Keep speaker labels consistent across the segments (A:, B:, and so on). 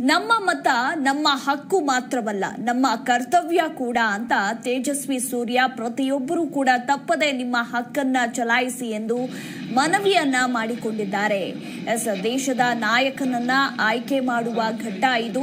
A: ನಮ್ಮ ಮತ ನಮ್ಮ ಹಕ್ಕು ಮಾತ್ರವಲ್ಲ, ನಮ್ಮ ಕರ್ತವ್ಯ ಕೂಡ ಅಂತ ತೇಜಸ್ವಿ ಸೂರ್ಯ ಪ್ರತಿಯೊಬ್ಬರೂ ಕೂಡ ತಪ್ಪದೆ ನಿಮ್ಮ ಹಕ್ಕನ್ನ ಚಲಾಯಿಸಿ ಎಂದು ಮನವಿಯನ್ನ ಮಾಡಿಕೊಂಡಿದ್ದಾರೆ. ಎಸ್, ದೇಶದ ನಾಯಕನನ್ನ ಆಯ್ಕೆ ಮಾಡುವ ಘಟ್ಟ ಇದು.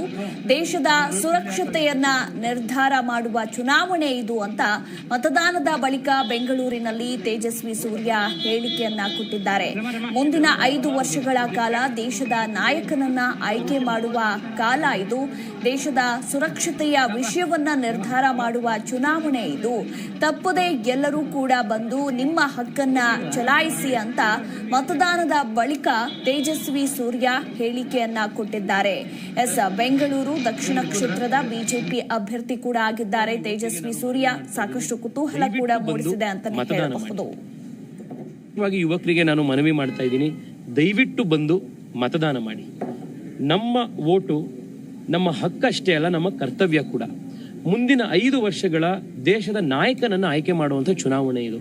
A: ದೇಶದ ಸುರಕ್ಷತೆಯನ್ನ ನಿರ್ಧಾರ ಮಾಡುವ ಚುನಾವಣೆ ಇದು ಅಂತ ಮತದಾನದ ಬಳಿಕ ಬೆಂಗಳೂರಿನಲ್ಲಿ ತೇಜಸ್ವಿ ಸೂರ್ಯ ಹೇಳಿಕೆಯನ್ನ ಕೊಟ್ಟಿದ್ದಾರೆ. ಮುಂದಿನ ಐದು ವರ್ಷಗಳ ಕಾಲ ದೇಶದ ನಾಯಕನನ್ನ ಆಯ್ಕೆ ಮಾಡುವ ಕಾಲ ಇದು. ದೇಶದ ಸುರಕ್ಷತೆಯ ವಿಷಯವನ್ನ ನಿರ್ಧಾರ ಮಾಡುವ ಚುನಾವಣೆ ಇದು. ತಪ್ಪದೆ ಎಲ್ಲರೂ ಕೂಡ ಬಂದು ನಿಮ್ಮ ಹಕ್ಕನ್ನ ಚಲಾಯಿಸಿ ಅಂತ ಮತದಾನದ ಬಳಿಕ ತೇಜಸ್ವಿ ಸೂರ್ಯ ಹೇಳಿಕೆಯನ್ನ ಕೊಟ್ಟಿದ್ದಾರೆ. ಎಸ್ ಬೆಂಗಳೂರು ದಕ್ಷಿಣ ಕ್ಷೇತ್ರದ ಬಿಜೆಪಿ ಅಭ್ಯರ್ಥಿ ಕೂಡ ಆಗಿದ್ದಾರೆ. ತೇಜಸ್ವಿ ಸೂರ್ಯ ಸಾಕಷ್ಟು ಕುತೂಹಲ ಕೂಡ ಮೂಡಿಸಿದೆ
B: ಅಂತ
A: ಹೇಳಬಹುದು.
B: ಯುವಕರಿಗೆ ನಾನು ಮನವಿ ಮಾಡ್ತಾ ಇದ್ದೀನಿ. ದಯವಿಟ್ಟು ಬಂದು ಮತದಾನ ಮಾಡಿ. ನಮ್ಮ ಓಟು, ನಮ್ಮ ಹಕ್ಕಷ್ಟೇ ಅಲ್ಲ, ನಮ್ಮ ಕರ್ತವ್ಯ ಕೂಡ. ಮುಂದಿನ ಐದು ವರ್ಷಗಳ ದೇಶದ ನಾಯಕನನ್ನು ಆಯ್ಕೆ ಮಾಡುವಂಥ ಚುನಾವಣೆ ಇದು.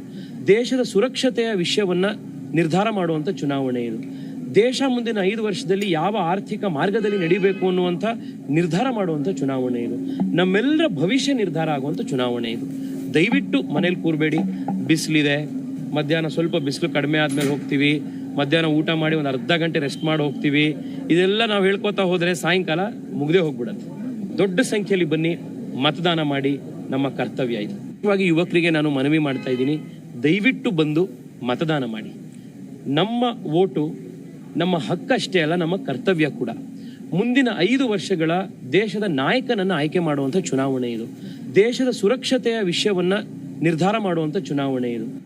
B: ದೇಶದ ಸುರಕ್ಷತೆಯ ವಿಷಯವನ್ನು ನಿರ್ಧಾರ ಮಾಡುವಂಥ ಚುನಾವಣೆ ಇದು. ದೇಶ ಮುಂದಿನ ಐದು ವರ್ಷದಲ್ಲಿ ಯಾವ ಆರ್ಥಿಕ ಮಾರ್ಗದಲ್ಲಿ ನಡಿಬೇಕು ಅನ್ನುವಂಥ ನಿರ್ಧಾರ ಮಾಡುವಂಥ ಚುನಾವಣೆ ಇದು. ನಮ್ಮೆಲ್ಲರ ಭವಿಷ್ಯ ನಿರ್ಧಾರ ಆಗುವಂಥ ಚುನಾವಣೆ ಇದು. ದಯವಿಟ್ಟು ಮನೇಲಿ ಕೂರಬೇಡಿ. ಬಿಸಿಲಿದೆ. ಮಧ್ಯಾಹ್ನ ಸ್ವಲ್ಪ ಬಿಸಿಲು ಕಡಿಮೆ ಆದ್ಮೇಲೆ ಹೋಗ್ತೀವಿ. ಮಧ್ಯಾಹ್ನ ಊಟ ಮಾಡಿ ಒಂದು ಅರ್ಧ ಗಂಟೆ ರೆಸ್ಟ್ ಮಾಡಿ ಹೋಗ್ತೀವಿ. ಇದೆಲ್ಲ ನಾವು ಹೇಳ್ಕೊತಾ ಹೋದರೆ ಸಾಯಂಕಾಲ ಮುಗ್ದೇ ಹೋಗ್ಬಿಡುತ್ತೆ. ದೊಡ್ಡ ಸಂಖ್ಯೆಯಲ್ಲಿ ಬನ್ನಿ, ಮತದಾನ ಮಾಡಿ ನಮ್ಮ ಕರ್ತವ್ಯ ಇದು. ಮುಖ್ಯವಾಗಿ ಯುವಕರಿಗೆ ನಾನು ಮನವಿ ಮಾಡ್ತಾ ಇದ್ದೀನಿ, ದಯವಿಟ್ಟು ಬಂದು ಮತದಾನ ಮಾಡಿ. ನಮ್ಮ ಓಟು, ನಮ್ಮ ಹಕ್ಕಷ್ಟೇ ಅಲ್ಲ, ನಮ್ಮ ಕರ್ತವ್ಯ ಕೂಡ. ಮುಂದಿನ ಐದು ವರ್ಷಗಳ ದೇಶದ ನಾಯಕನನ್ನು ಆಯ್ಕೆ ಮಾಡುವಂಥ ಚುನಾವಣೆ ಇದು. ದೇಶದ ಸುರಕ್ಷತೆಯ ವಿಷಯವನ್ನು ನಿರ್ಧಾರ ಮಾಡುವಂಥ ಚುನಾವಣೆ ಇದು.